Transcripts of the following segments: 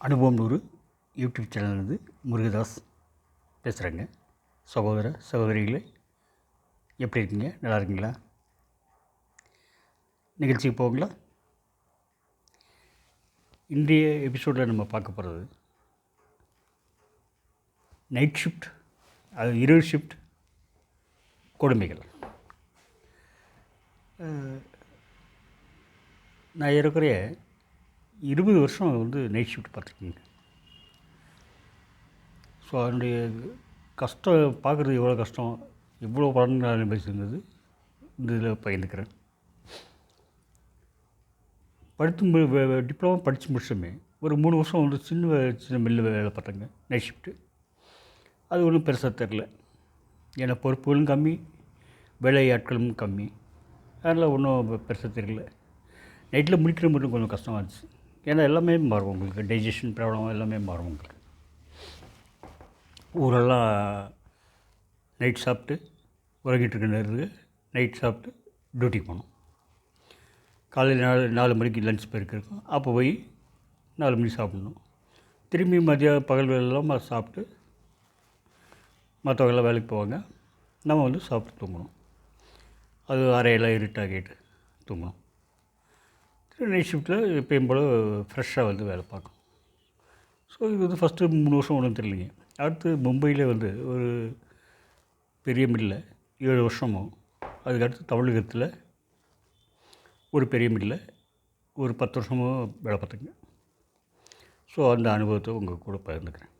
அனுபவம் நூறு யூடியூப் சேனல்லேருந்து முருகதாஸ் பேசுகிறேங்க சகோதர சகோதரிகளே எப்படி இருக்கீங்க? நல்லா இருக்கீங்களா? நிகழ்ச்சிக்கு போங்களா இன்றைய எபிசோடில் நம்ம பார்க்க போகிறது நைட் ஷிஃப்ட் அது இரவு ஷிஃப்ட் கொடுமைகள். நான் ஏறக்குறைய இருபது வருஷம் வந்து நைட் ஷிஃப்ட் பார்த்துருக்கீங்க. ஸோ அதனுடைய கஷ்டம் பார்க்குறது எவ்வளோ கஷ்டம் எவ்வளோ பலன்கள் அனுபவிச்சிருந்தது இந்த இதில் பகிர்ந்துக்கிறேன். படித்து டிப்ளமோ படித்து முடிச்சோமே ஒரு மூணு வருஷம் வந்து சின்ன சின்ன மில்லு வேலை பார்த்தேங்க நைட் ஷிஃப்ட்டு. அது ஒன்றும் பெருசாக தெரில. ஏன்னா பொறுப்புகளும் கம்மி வேலை ஆட்களும் கம்மி. அதனால் ஒன்றும் பெருசாக தெரியல. நைட்டில் முடிக்கிற மட்டும் கொஞ்சம் கஷ்டமாக இருந்துச்சு. ஏன்னா எல்லாமே மாறும் உங்களுக்கு. டைஜஷன் ப்ராப்ளம் எல்லாமே மாறும் உங்களுக்கு. ஊரெல்லாம் நைட் சாப்பிட்டு உறங்கிட்டு இருக்க நேரத்துக்கு நைட் சாப்பிட்டு டியூட்டி போகணும். காலையில் நாலு நாலு மணிக்கு லஞ்ச் பிரேக் இருக்கும் அப்போ போய் நாலு மணிக்கு சாப்பிட்ணும். திரும்பி மதியம் பகல் வேலையெல்லாம் சாப்பிட்டு மற்றவங்கெல்லாம் வேலைக்கு போவாங்க. நம்ம வந்து சாப்பிட்டு தூங்கணும். அது அறையெல்லாம் இருட்டாகிட்டு தூங்கணும். நைட் ஷிஃப்ட்டில் எப்பயும் போல் ஃப்ரெஷ்ஷாக வந்து வேலை பார்க்கணும். ஸோ இது வந்து ஃபஸ்ட்டு மூணு வருஷம் ஒன்றும் தெரியலைங்க. அடுத்து மும்பையில் வந்து ஒரு பெரிய மில்லில் ஏழு வருஷமும் அதுக்கடுத்து தமிழகத்தில் ஒரு பெரிய மில்லில் ஒரு பத்து வருஷமும் வேலை பார்த்துங்க ஸோ அந்த அனுபவத்தை உங்கள் கூட பகிர்ந்துக்கிறேன்.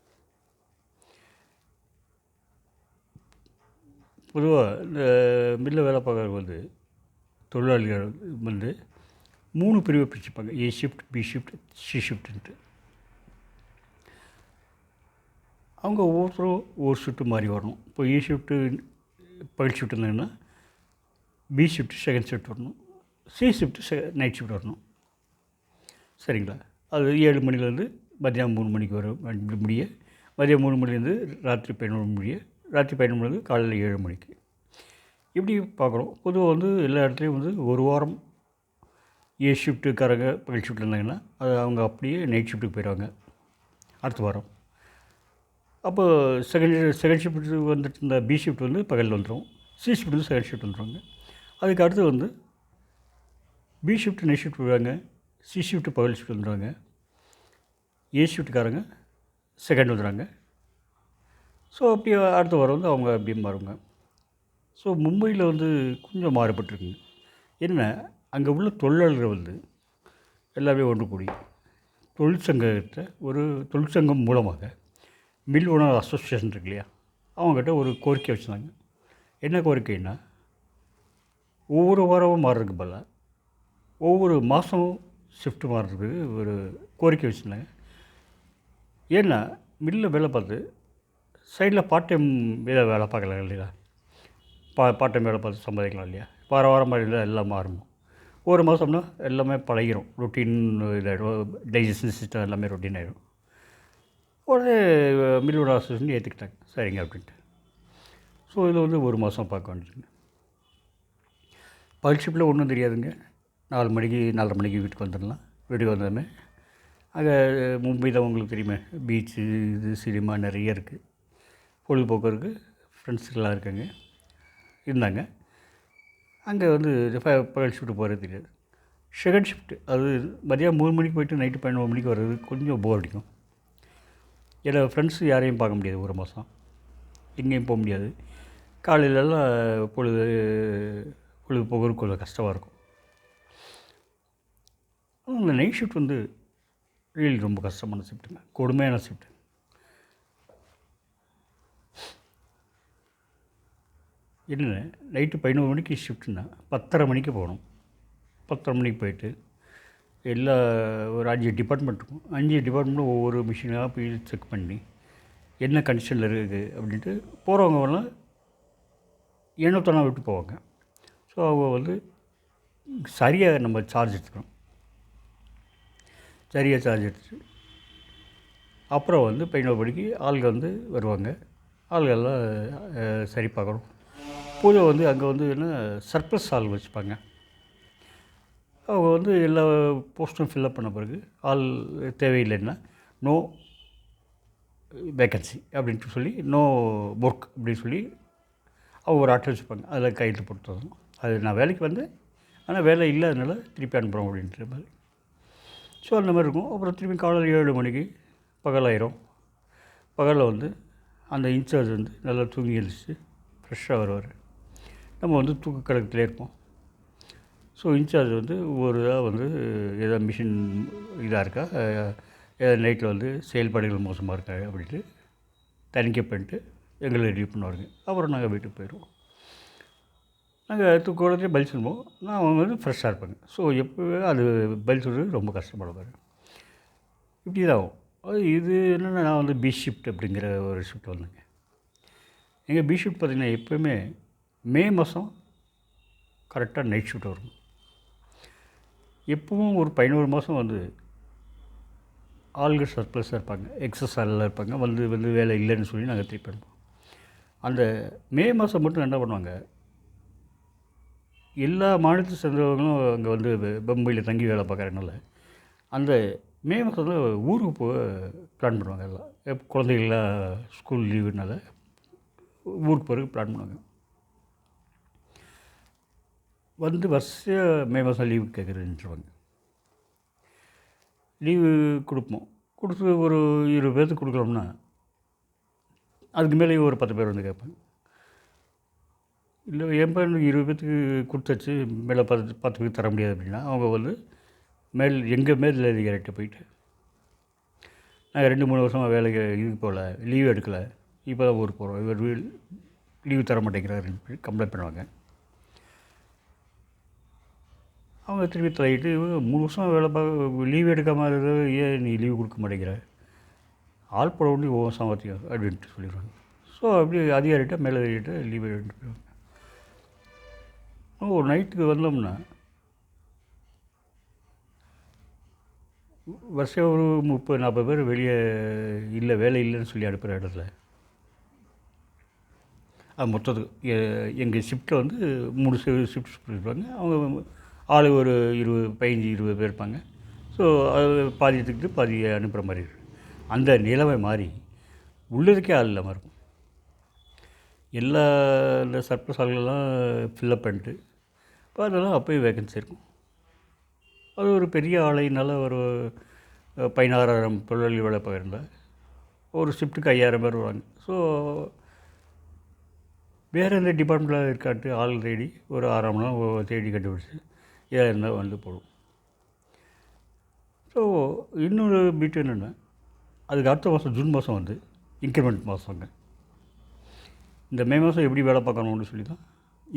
பொதுவாக இந்த மில்லில் வேலை பார்க்குறவங்க வந்து தொழிலாளிகள் வந்து மூணு பிரிவை பிரிச்சுப்பாங்க. A shift B shift C ஷிஃப்ட்டுன்ட்டு அவங்க ஒவ்வொருத்தரும் ஒவ்வொரு ஷிஃப்ட்டு மாறி வரணும். இப்போ ஏ ஷிஃப்ட்டு பகல் ஷிஃப்ட் இருந்ததுன்னா பி ஷிஃப்ட் செகண்ட் ஷிஃப்ட் வரணும். சி ஷிஃப்ட் செ நைட் ஷிஃப்ட் வரணும். சரிங்களா? அது ஏழு மணிலேருந்து மதியம் மூணு மணிக்கு வர முடிய மதியம் மூணு மணிலேருந்து ராத்திரி பதினொன்று முடிய ராத்திரி பதினொன்று மணிலேருந்து காலையில் ஏழு மணிக்கு. இப்படி பார்க்குறோம். பொதுவாக வந்து எல்லா இடத்துலையும் வந்து ஒரு வாரம் ஏ ஷிஃப்ட்டுக்காரங்க பகல் ஷிஃப்ட் இருந்தாங்கன்னா அது அவங்க அப்படியே நைட் ஷிஃப்ட்டுக்கு போயிடுவாங்க. அடுத்த வாரம். அப்போ செகண்ட் செகண்ட் ஷிஃப்ட் வந்துட்டு இருந்த பி ஷிஃப்ட் வந்து பகலில் வந்துடும் சி ஷிஃப்ட் வந்து செகண்ட் ஷிஃப்ட் வந்துடுவாங்க அதுக்கு அடுத்து வந்து பி ஷிஃப்ட் நைட் ஷிஃப்ட் போயிடுவாங்க. சி ஷிஃப்ட் பகல் ஷிஃப்ட் வந்துடுவாங்க ஏ ஷிஃப்ட்டுக்காரங்க செகண்ட் வந்துடுறாங்க. ஸோ அப்படியே அடுத்த வாரம் வந்து அவங்க அப்படியே மாறுவாங்க. ஸோ மும்பையில் வந்து கொஞ்சம் மாறுபட்டிருக்குங்க என்ன? அங்கே உள்ள தொழிலாளர்கள் வந்து எல்லாமே ஒன்று கூடி தொழிற்சங்கத்தை ஒரு தொழிற்சங்கம் மூலமாக மில் ஓனர் அசோசியேஷன் இருக்கு இல்லையா அவங்ககிட்ட ஒரு கோரிக்கை வச்சுருந்தாங்க. என்ன கோரிக்கைன்னா ஒவ்வொரு வாரமும் மாறுறதுக்கு பல ஒவ்வொரு மாதமும் ஷிஃப்ட் மாறுறதுக்கு ஒரு கோரிக்கை வச்சுருந்தாங்க. ஏன்னா மில்லில் வேலை பார்த்து சைடில் பார்ட் டைம் வேலை வேலை பார்க்கலாம் இல்லையா பா பார்ட் டைம் வேலை பார்த்து சம்பாதிக்கலாம் இல்லையா வார வாரம் மாதிரி இருந்தால் எல்லாம் மாறும். ஒரு மாதம்னா எல்லாமே பழகிரும். ரொட்டீன் இதாகிடும் டைஜஷன் சிஸ்டம் எல்லாமே ரொட்டீன் ஆகிடும் உடனே மில்லோட அசோசியேஷன் ஏற்றுக்கிட்டாங்க சரிங்க அப்படின்ட்டு. ஸோ இதில் வந்து ஒரு மாதம் பார்க்க வேண்டியதுங்க. பகல் ஒன்றும் தெரியாதுங்க. நாலு மணிக்கு நாலரை மணிக்கு வீட்டுக்கு வந்துடலாம். வீட்டுக்கு வந்தோடனே அங்கே மும்பை தான் உங்களுக்கு தெரியுமே பீச்சு இது சினிமா நிறைய இருக்குது பொழுதுபோக்கு இருக்குது ஃப்ரெண்ட்ஸ்லாம் இருக்காங்க. இருந்தாங்க. அங்கே வந்து ப- பகல் ஷிஃப்ட்டு போகிறது தெரியாது செகண்ட் ஷிஃப்ட்டு அது மதியம் மூணு மணிக்கு போயிட்டு நைட்டு பதினொரு மணிக்கு வர்றது கொஞ்சம் போர் அடிக்கும். என்னோடய ஃப்ரெண்ட்ஸு யாரையும் பார்க்க முடியாது ஒரு மாதம் எங்கேயும் போக முடியாது. காலையிலலாம் பொழுது பொழுது போகிறது கொஞ்சம் கஷ்டமாக இருக்கும். ஆனா, இந்த நைட் ஷிஃப்ட் வந்து ரியலி ரொம்ப கஷ்டமான ஷிஃப்ட்டுங்க கொடுமையான ஷிஃப்ட்டு என்ன நைட்டு பதினோரு மணிக்கு ஷிஃப்ட்னா பத்தரை மணிக்கு போகணும். பத்தரை மணிக்கு போயிட்டு எல்லா ஒரு அஞ்சு டிபார்ட்மெண்ட் இருக்கும். அஞ்சு டிபார்ட்மெண்ட்டும் ஒவ்வொரு மிஷினாக போய் செக் பண்ணி என்ன கண்டிஷனில் இருக்குது அப்படின்ட்டு போகிறவங்கலாம் எண்ணூத்தொன்னா விட்டு போவாங்க. ஸோ அவங்க வந்து சரியாக நம்ம சார்ஜ் எடுத்துக்கணும். சரியாக சார்ஜ் எடுத்து அப்புறம் வந்து பதினோரு மணிக்கு ஆள்கள் வந்து வருவாங்க. ஆள்கள்லாம் சரி பார்க்கணும். பூஜை வந்து அங்கே வந்து என்ன சர்ப்ளஸ் ஆள் வச்சுப்பாங்க. அவங்க வந்து எல்லா போஸ்ட்டும் ஃபில்லப் பண்ண பிறகு ஆள் தேவையில்லைன்னா நோ வேக்கன்சி அப்படின்ட்டு சொல்லி நோ ஒர்க் அப்படின்னு சொல்லி அவங்க ஒரு அட்டை வச்சுப்பாங்க. அதில் கையெழுத்து போட்டு தரணும். அது நான் வேலைக்கு வந்தேன். ஆனால் வேலை இல்லாதனால திருப்பி அனுப்புகிறோம் அப்படின்ற மாதிரி. ஸோ அந்த மாதிரி இருக்கும். அப்புறம் திருப்பி காலையில் ஏழு மணிக்கு பகலாயிரும். பகலில் வந்து அந்த இன்சார்ஜ் வந்து நல்லா தூங்கி எழுந்திரிச்சு ஃப்ரெஷ்ஷாக வருவார். நம்ம வந்து தூக்க கழகத்திலே இருப்போம். ஸோ இன்சார்ஜ் வந்து ஒரு இதாக வந்து ஏதாவது மிஷின் இதாக இருக்கா? ஏதாவது நைட்டில் வந்து செயல்பாடுகள் மோசமாக இருக்கா அப்படின்ட்டு தணிக்கை பண்ணிட்டு எங்களை ரெடி பண்ணுவாருங்க. அப்புறம் நாங்கள் வீட்டுக்கு போயிடுவோம். நாங்கள் தூக்கோடத்தே பதில் சொல்லுவோம். நான் அவங்க வந்து ஃப்ரெஷ்ஷாக இருப்பாங்க. ஸோ எப்போவே அது பதில் சொல்கிறது ரொம்ப கஷ்டப்படுவார் இப்படி தான் ஆகும். அது இது என்னென்னா நான் வந்து பி ஷிஃப்ட் அப்படிங்கிற ஒரு ஷிஃப்ட் வந்தேங்க. எங்கள் பி ஷிஃப்ட் பார்த்திங்கன்னா எப்போயுமே மே மாதம் கரெக்டாக நைட் ஷிஃப்ட் வரும். எப்பவும் ஒரு பதினோரு மாதம் வந்து ஆள்கள் சர்ப்ளஸாக இருப்பாங்க. எக்ஸஸ் ஆளில் இருப்பாங்க. வந்து வந்து வேலை இல்லைன்னு சொல்லி நாங்கள் திருப்பி அனுப்புவோம் அந்த மே மாதம் மட்டும் என்ன பண்ணுவாங்க? எல்லா மாநிலத்தை சேர்ந்தவங்களும் அங்கே வந்து பம்பையில் தங்கி வேலை பார்க்குறதுனால அந்த மே மாதம் ஊருக்கு போக பிளான் பண்ணுவாங்க எல்லாம். குழந்தைகள்லாம் ஸ்கூல் லீவுனால ஊருக்கு போகிறதுக்கு பிளான் பண்ணுவாங்க. வந்து வரிசையாக மே மாதம் லீவு கேட்குறேன்ட்டுருவாங்க லீவு கொடுப்போம். கொடுத்து ஒரு இருபது பேர்த்துக்கு கொடுக்குறோம்னா அதுக்கு மேலே ஒரு பத்து பேர் வந்து கேட்பேன் இல்லை என் பையனுக்கு இருபது பேர்த்துக்கு கொடுத்தாச்சு மேலே பத்து பத்து பேருக்கு தர முடியாது அப்படின்னா அவங்க வந்து மேல் எங்கள் மேல் அதிகாரிகிட்ட போயிட்டு நாங்கள் ரெண்டு மூணு வருஷமாக வேலைக்கு இதுக்கு போகல லீவ் எடுக்கலை இப்போ தான் ஊருக்கு போகிறோம் இவர் லீவு தர மாட்டேங்கிறாரு கம்ப்ளைண்ட் பண்ணுவாங்க. அவங்க திருப்பி தள்ளிட்டு இவங்க மூணு வருஷம் வேலை பார்க்க லீவ் எடுக்காமல் இருக்கிறது ஏன் நீ லீவு கொடுக்க மாட்டேங்கிற? ஆள் போட வேண்டிய ஓ சாமர்த்தியம் அப்படின்ட்டு சொல்லிடுவாங்க ஸோ அப்படி அதிகாரிகிட்ட மேலே அதிகாரிகிட்ட லீவ் எடுத்துட்டு போயிடுவாங்க ஒரு நைட்டுக்கு வந்தோம்னா வருஷம் ஒரு முப்பது நாற்பது பேர் வெளியே இல்லை வேலை இல்லைன்னு சொல்லி அனுப்புகிற இடத்துல. அது மொத்தத்துக்கு எங்கள் ஷிஃப்ட்டில் வந்து மூணு ஷிஃப்ட் சொல்லியிருப்பாங்க அவங்க ஆள் ஒரு இருபது பதினஞ்சு இருபது பேர் இருப்பாங்க. ஸோ அது பாதி எடுத்துக்கிட்டு பாதி அனுப்புகிற மாதிரி இருக்கு. அந்த நிலைமை மாறி உள்ளதுக்கே ஆள் இல்லாமல் இருக்கும். எல்லா இந்த சர்ப்ளஸ் ஆளுகளெல்லாம் ஃபில்லப் பண்ணிட்டு இப்போ அதெல்லாம் அப்போயும் வேகன்சி இருக்கும். அது ஒரு பெரிய ஆலையினால் ஒரு பதினாறாயிரம் தொழிலாளி வேலை பார்க்குறதுல ஒரு ஷிஃப்ட்டுக்கு ஐயாயிரம் பேர் வருவாங்க. ஸோ வேறு எந்த டிபார்ட்மெண்ட்டில் இருக்காட்டு ஆள் தேடி ஒரு ஆறாம் மணி நேரம் தேடி கண்டுபிடிச்சி ஏதாவது இருந்தால் வந்து போடும். ஸோ இன்னொரு பீட்டு என்னென்னா அதுக்கு அடுத்த மாதம் ஜூன் மாதம் வந்து இன்க்ரிமெண்ட் மாதங்க. இந்த மே மாதம் எப்படி வேலை பார்க்கணும்னு சொல்லி தான்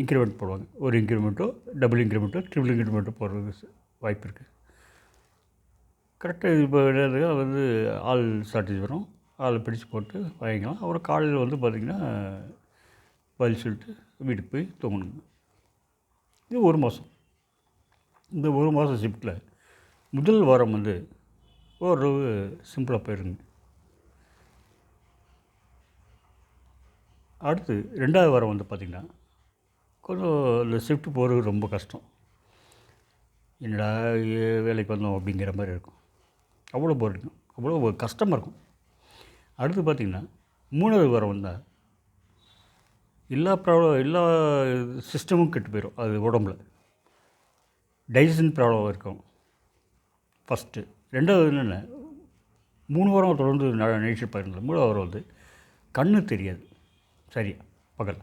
இன்க்ரிமெண்ட் போடுவாங்க. ஒரு இன்க்ரிமெண்ட்டோ டபுள் இன்க்ரிமெண்ட்டோ ட்ரிபிள் இன்க்ரிமெண்ட்டோ போடுறதுக்கு வாய்ப்பு இருக்குது கரெக்டாக இப்போ என்னது அது வந்து ஆள் ஷார்ட்டேஜ் வரும். ஆள் பிடிச்சு போட்டு வாங்கிக்கலாம். அப்புறம் காலையில் வந்து பார்த்திங்கன்னா பதில் சொல்லிட்டு வீட்டுக்கு போய் தூங்கணுங்க இது ஒரு மாதம். இந்த ஒரு மாதம் ஷிஃப்ட்டில் முதல் வாரம் வந்து ஓரளவு சிம்பிளாக போயிருங்க அடுத்து ரெண்டாவது வாரம் வந்து பார்த்திங்கன்னா கொஞ்சம் இந்த ஷிஃப்ட் போகிறது ரொம்ப கஷ்டம். என்னடா வேலைக்கு வந்தோம் அப்படிங்கிற மாதிரி இருக்கும். அவ்வளோ போர் இருக்கும் அவ்வளோ கஷ்டமாக இருக்கும். அடுத்து பார்த்திங்கன்னா மூணாவது வாரம் வந்தால் எல்லா ப்ராப்ளம் எல்லா சிஸ்டமும் கெட்டு போயிடும் அது உடம்புல. டைஜஷன் ப்ராப்ளம் இருக்கும். ஃபஸ்ட்டு ரெண்டாவது என்னென்ன? மூணு வாரம் தொடர்ந்து நைட் பாருங்கள் மூணாவது வாரம் வந்து கண்ணு தெரியாது. சரியா? பகல்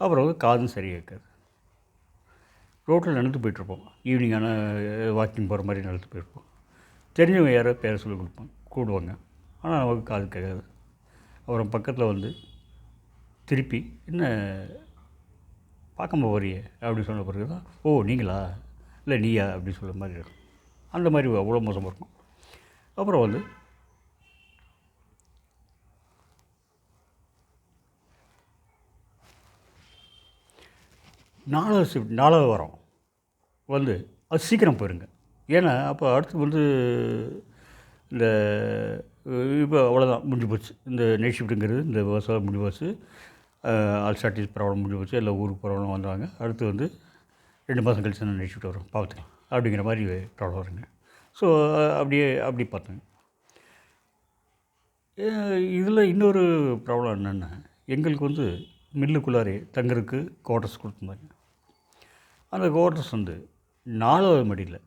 அப்புறம் வந்து காதும் சரியாக இருக்காது. ரோட்டில் நடந்து போயிட்டுருப்போம். ஈவினிங் ஆனால் வாக்கிங் போகிற மாதிரி நடந்து போயிருப்போம். தெரிஞ்சவங்க யாரோ பேரை சொல்லி கொடுப்பாங்க கூடுவாங்க. ஆனால் நமக்கு காது கேட்காது. அப்புறம் பக்கத்தில் வந்து திருப்பி என்ன பார்க்காம வரையே அப்படின்னு சொன்ன பிறகு தான் ஓ நீங்களா? இல்லை நீயா அப்படின்னு சொல்கிற மாதிரி இருக்கும். அந்த மாதிரி அவ்வளோ மோசமாக இருக்கும். அப்புறம் வந்து நாலாவது ஷிஃப்ட் நாலாவது வாரம் வந்து அது சீக்கிரம் போயிருங்க. ஏன்னா அப்போ அடுத்து வந்து இந்த இப்போ அவ்வளோதான் முடிஞ்சு போச்சு. இந்த நைட் ஷிஃப்ட்டுங்கிறது இந்த விவசாயம் முடிஞ்சு போச்சு. ஆல் ஷார்ட்டேஜ் ப்ராப்ளம் முடிஞ்சு போச்சு. எல்லாம் ஊருக்கு ப்ராப்ளம் வந்தாங்க. அடுத்து வந்து ரெண்டு மாதம் கழிச்சு நான் நைட் ஷிஃப்ட் பார்த்துக்கலாம். அப்படிங்கிற மாதிரி ப்ராப்ளம் வருங்க ஸோ அப்படியே அப்படி பார்த்தேங்க இதில் இன்னொரு ப்ராப்ளம் என்னென்னா எங்களுக்கு வந்து மில்லுக்குள்ளாரே தங்குறதுக்கு குவார்டர்ஸ் கொடுத்துருந்தாங்க. அந்த குவார்டர்ஸ் வந்து நாலாவது மடியில்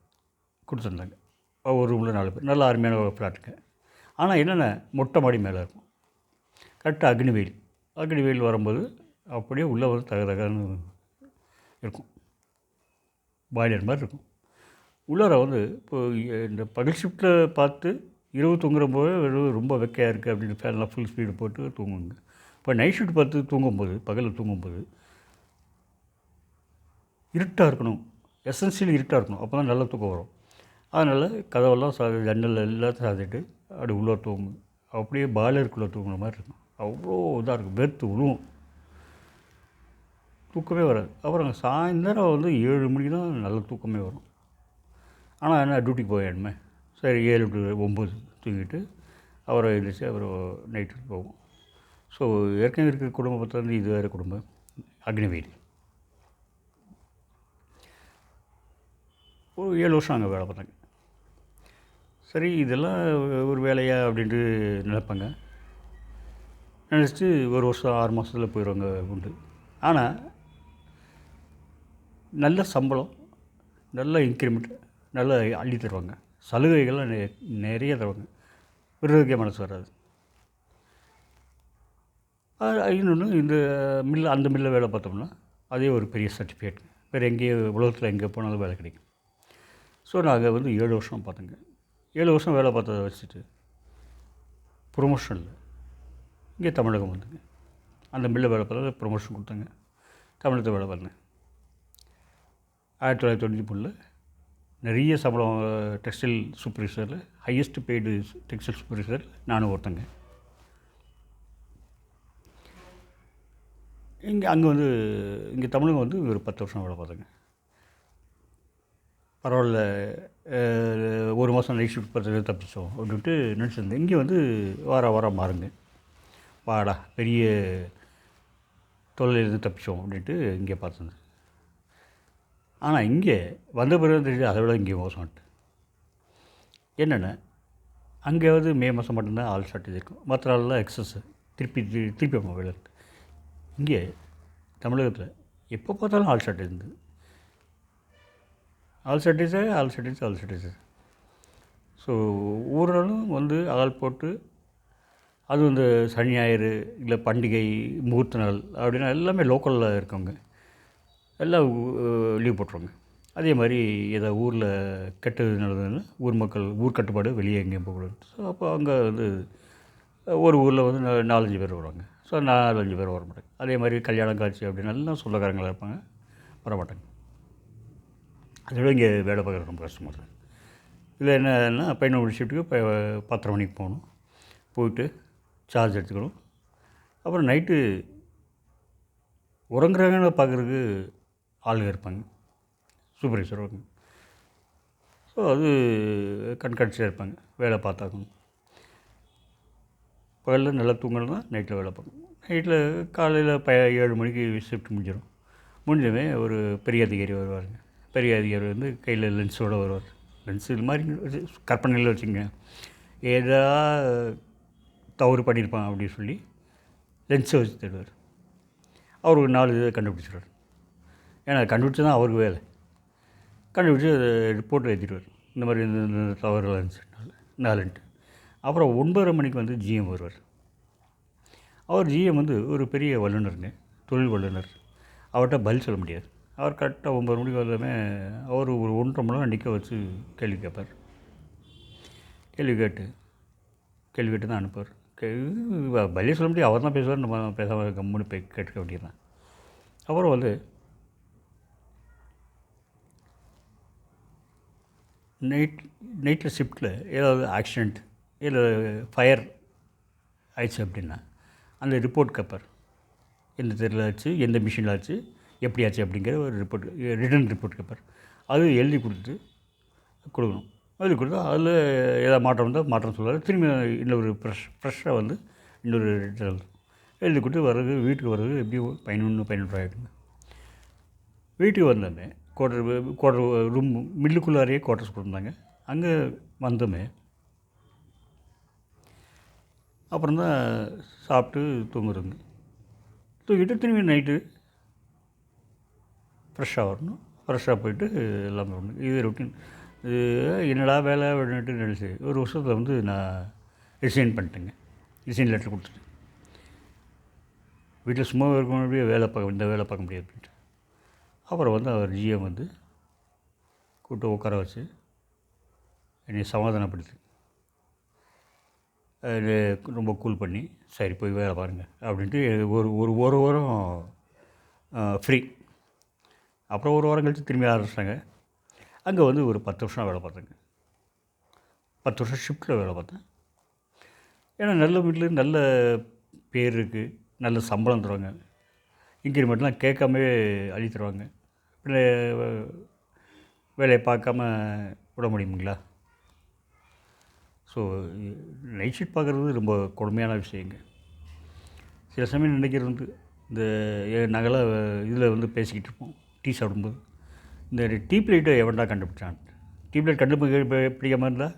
கொடுத்துருந்தாங்க. ஒரு ரூமில் நாலு பேர். நல்ல அருமையான ஃப்ளாட்டுங்க ஆனால் என்னென்ன மொட்டை மாடி மேலே இருக்கும். கரெக்டாக அக்னி வெயில். அக்னி வெயில் வரும்போது அப்படியே உள்ளே வந்து தக தகன்னு இருக்கும். பாய்லர் மாதிரி இருக்கும். உள்ளார வந்து இப்போ இந்த பகல் ஷிஃப்ட்டில் பார்த்து இரவு தூங்குற போது ரொம்ப வெக்கையாக இருக்குது அப்படின்னு ஃபேன்லாம் ஃபுல் ஸ்பீடு போட்டு தூங்குங்க இப்போ நைட் ஷிஃப்ட் பார்த்து தூங்கும்போது பகலில் தூங்கும்போது இருட்டாக இருக்கணும். எசன்சியல் இருட்டாக இருக்கணும். அப்போ தான் நல்லா தூக்கம் வரும். அதனால் கதவெல்லாம் சா ஜன்னல் எல்லாத்தையும் சாதிட்டு அப்படி உள்ளே தூங்கும் அப்படியே பாய்லருக்குள்ளே தூங்குற மாதிரி இருக்கும். அவ்வளோ இதாக இருக்கும். வெறுத்து விழுவும் தூக்கமே வராது. அப்புறம் சாயந்தரம் வந்து ஏழு மணிக்கு தான் நல்ல தூக்கமே வரும். ஆனால் என்ன டியூட்டிக்கு போயிடணுமே. சரி ஏழு டு ஒம்பது தூங்கிட்டு அவரை எழுந்திரிச்சு அப்புறம் நைட்டு போவோம். ஸோ ஏற்கனவே இருக்கிற குடும்பத்தை வந்து இது வேறு குடும்பம். அக்னிவேலி ஒரு ஏழு வருஷம் அங்கே வேலை பார்த்தாங்க சரி இதெல்லாம் ஒரு வேலையா அப்படின்ட்டு நினைப்பாங்க. நினச்சிட்டு ஒரு வருஷம் ஆறு மாதத்தில் போயிடுவாங்க உண்டு. ஆனால் நல்ல சம்பளம் நல்ல இன்க்ரிமெண்ட் நல்ல அள்ளி தருவாங்க. சலுகைகள்லாம் நெ- நிறைய தருவாங்க. விடுறதுக்கே மனசு வராது. இன்னொன்று இந்த மில்ல அந்த மில்லில் வேலை பார்த்தோம்னா அதே ஒரு பெரிய சர்டிஃபிகேட் வேறு எங்கேயோ உலகத்தில் எங்கே போனாலும் வேலை கிடைக்கும். ஸோ நாங்கள் வந்து ஏழு வருஷம் பார்த்தோங்க. ஏழு வருஷம் வேலை பார்த்ததை வச்சுட்டு ப்ரொமோஷனில் இங்கே தமிழகம் வந்துங்க. அந்த மில்லில் வேலை பார்த்தா ப்ரொமோஷன் கொடுத்தாங்க. தமிழகத்தில் வேலை பார்த்தேன் ஆயிரத்தி தொள்ளாயிரத்தி தொண்ணூற்றி மூணில் நிறைய சம்பளம் டெக்ஸ்டைல் சூப்பர்வைசரில் ஹையஸ்ட் பெய்டு டெக்ஸ்டைல் சூப்பர்வைசர் நானும் ஒருத்தங்க. இங்கே அங்கே வந்து இங்கே தமிழகம் வந்து ஒரு பத்து வருஷம் வேலை பார்த்தேங்க. பரவாயில்ல ஒரு மாதம் நைட் ஷிஃப்ட் பார்த்து தப்பிச்சோம் அப்படின்ட்டு நினச்சிருந்தேன். இங்கே வந்து வார வாரம் மாறுங்க. வாடா பெரிய தொல்லையிலேருந்து தப்பிச்சோம் அப்படின்ட்டு இங்கே பார்த்துருந்தேன். ஆனால் இங்கே வந்த பிறகு தெரியுது அதை விட இங்கே மோசம்ட்டு என்னென்ன? அங்கே வந்து மே மாதம் மட்டும்தான் ஆல் ஷார்ட்டேஜ் இருக்கும் மற்ற நாளெலாம் எக்ஸஸ் திருப்பி திருப்பி நம்ம வேலை இங்கே தமிழகத்தில் எப்போ பார்த்தாலும் ஆல் ஷார்ட்டேஜ் இருந்தது ஆல் ஷார்ட்டேஜே ஆல் ஷார்ட்டேஜ் ஆல் ஷார்ட்டேஜ் ஸோ ஊரலும் வந்து ஆள் போட்டு அது வந்து சனி ஞாயிறு இல்லை பண்டிகை முகூர்த்த நாள் அப்படின்னா எல்லாமே லோக்கலில் இருக்கவங்க. எல்லாம் லீவ் போட்டுருவாங்க. அதே மாதிரி ஏதோ ஊரில் கெட்டது நடந்ததுன்னா ஊர் மக்கள் ஊர் கட்டுப்பாடு வெளியே எங்கேயும் போகக்கூடாது ஸோ அப்போ அங்கே வந்து ஒரு ஊரில் வந்து நாலஞ்சு பேர் வருவாங்க. ஸோ நாலஞ்சு பேர் வர மாட்டாங்க. அதே மாதிரி கல்யாணம் காட்சி அப்படின்னு எல்லாம் சொந்தக்காரங்களாக இருப்பாங்க. வர மாட்டாங்க. அதோட இங்கே வேலை பார்க்குறது ரொம்ப கஷ்டமாக இருக்குது இதில் என்னன்னா பதினொரு ஷிஃப்ட்டுக்கு இப்போ பத்தரை மணிக்கு போகணும். போயிட்டு சார்ஜ் எடுத்துக்கணும். அப்புறம் நைட்டு உறங்குறாங்கன்னு பார்க்குறதுக்கு ஆளுங்க இருப்பாங்க. சூப்பர்வைசர் இருப்பாங்க. ஸோ அது கண்காட்சியாக இருப்பாங்க. வேலை பார்த்தாக்கணும் பகலில் நல்லா தூங்கலன்னா நைட்டில் வேலை பார்க்கணும். நைட்டில் காலையில் ப ஏழு மணிக்கு ஷிஃப்ட் முடிஞ்சிடும். முடிஞ்சவே ஒரு பெரிய அதிகாரி வருவாருங்க பெரிய அதிகாரி வந்து கையில் லென்ஸோடு வருவார். லென்ஸ் இது மாதிரி கற்பனையில் வச்சுங்க ஏதா தவறு பண்ணியிருப்பான் அப்படின்னு சொல்லி லென்ஸை வச்சு தருவார். அவர் ஒரு நாலு இதை கண்டுபிடிச்சிடுவார் ஏன்னா கண்டுபிடிச்சி தான் அவருக்கு வேலை. கண்டுபிடிச்சி ரிப்போர்ட் எழுதிடுவார் இந்த மாதிரி இந்த இந்த இருந்துச்சுனால நாலுன்ட்டு. அப்புறம் ஒன்பதரை மணிக்கு வந்து ஜிஎம் வருவார். அவர் ஜிஎம் வந்து ஒரு பெரிய வல்லுநருங்க தொழில் வல்லுனர் அவர்கிட்ட பதில் சொல்ல முடியாது. அவர் கரெக்டாக ஒம்பது மணிக்கு வரலாமே அவர் ஒரு ஒன்றரை மணி நேரம் நிற்க வச்சு கேள்வி கேட்பார். கேள்வி கேட்டு கேள்வி கேட்டு தான் அனுப்புவார். கே- பதிலே சொல்ல முடியாது. அவர் தான் பேசுவார் நம்ம பேசாமல் கம்முன்னு போய் கேட்டுக்க வேண்டியதுதான். அப்புறம் வந்து நைட் நைட்டில் ஷிஃப்ட்டில் ஏதாவது ஆக்சிடெண்ட் இல்லை ஃபயர் ஆயிடுச்சு அப்படின்னா அந்த ரிப்போர்ட் கப்பர். எந்த தெருவில் ஆச்சு எந்த மிஷினில் ஆச்சு எப்படி ஆச்சு அப்படிங்கிற ஒரு ரிப்போர்ட் ரிட்டன் ரிப்போர்ட் கப்பர். அது எழுதி கொடுத்து கொடுக்கணும். எழுதி கொடுத்தா அதில் ஏதாவது மாற்றம் வந்தால் மாற்றம் சொல்லுவார் திரும்பி இன்னொரு ஃப்ரெஷ் ஃப்ரெஷ்ஷாக வந்து இன்னொரு ரிட்டர்ன் எழுதி கொடுத்து வர்றது வீட்டுக்கு வர்றது எப்படியும் பதினொன்று பதினொன்று ஆகிடுங்க வீட்டுக்கு வந்தோமே குவார்டர் குவார்டர் ரூம் மில்லுக்குள்ளாரையே குவார்டர்ஸ் கொடுத்தாங்க. அங்கே வந்தோமே. அப்புறம் தான் சாப்பிட்டு தூங்குறோங்க. தூங்கிட்டு திரும்பி நைட்டு ஃப்ரெஷ்ஷாக வரணும். ஃப்ரெஷ்ஷாக போயிட்டு எல்லாமே வரணும் இது ரொட்டீன் இது என்னடா வேலை அப்படின்ட்டு நினச்சி ஒரு வருஷத்தில் வந்து நான் ரிசைன் பண்ணிட்டேங்க. ரிசைன் லெட்டர் கொடுத்துட்டேன். வீட்டில் சும்மா இருக்க முடியாது வேலை பார்க்க இந்த வேலை பார்க்க முடியாது அப்படின்ட்டு. அப்புறம் வந்து அவர் ஜிஎம் வந்து கூப்பிட்டு உட்கார வச்சு என்னை சமாதானப்படுத்தி அது ரொம்ப கூல் பண்ணி சரி போய் வேலை பாருங்கள் அப்படின்ட்டு ஒரு ஒரு ஒரு வாரம் ஃப்ரீ அப்புறம் ஒரு வாரம் கழித்து திரும்பி ஆரம்பிச்சிட்டாங்க. அங்கே வந்து ஒரு பத்து வருஷம் வேலை பார்த்தேங்க. பத்து வருஷம் ஷிஃப்ட்டில் வேலை பார்த்தேன். ஏன்னா நல்ல வீட்டில் நல்ல பேர் இருக்குது நல்ல சம்பளம் தருவாங்க. இன்க்ரிமெண்ட்லாம் கேட்காமவே அள்ளி தருவாங்க. பிள்ளை வேலையை பார்க்காம விட முடியுங்களா ஸோ நைட் ஷிஃப்ட் பார்க்குறது ரொம்ப கொடுமையான விஷயங்க. சில சமயம் நினைக்கிறது வந்து இந்த நாங்களாம் இதில் வந்து பேசிக்கிட்டு இருப்போம் டீ சாப்பிடும்போது. இந்த டீ லைட்டை எவன்டா கண்டுபிடிச்சான்? டீ லைட் கண்டுபிடிக்க பிடிக்காமல் இருந்தால்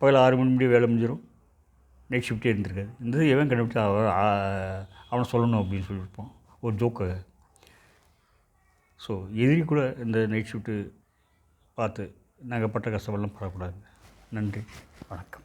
பகல் ஆறு மணி முடியும் வேலை முடிஞ்சிடும் நைட் ஷிஃப்ட்டே இருந்திருக்காது. இந்த எவன் கண்டுபிடிச்சா அவன் அவனை சொல்லணும் அப்படின்னு சொல்லியிருப்போம். ஒரு ஜோக்காக ஸோ எதிரி கூட இந்த நைட் ஷிஃப்ட்டு பார்த்து நாங்கள் பட்ட கஷ்டமெல்லாம் படக்கூடாது. நன்றி. வணக்கம்.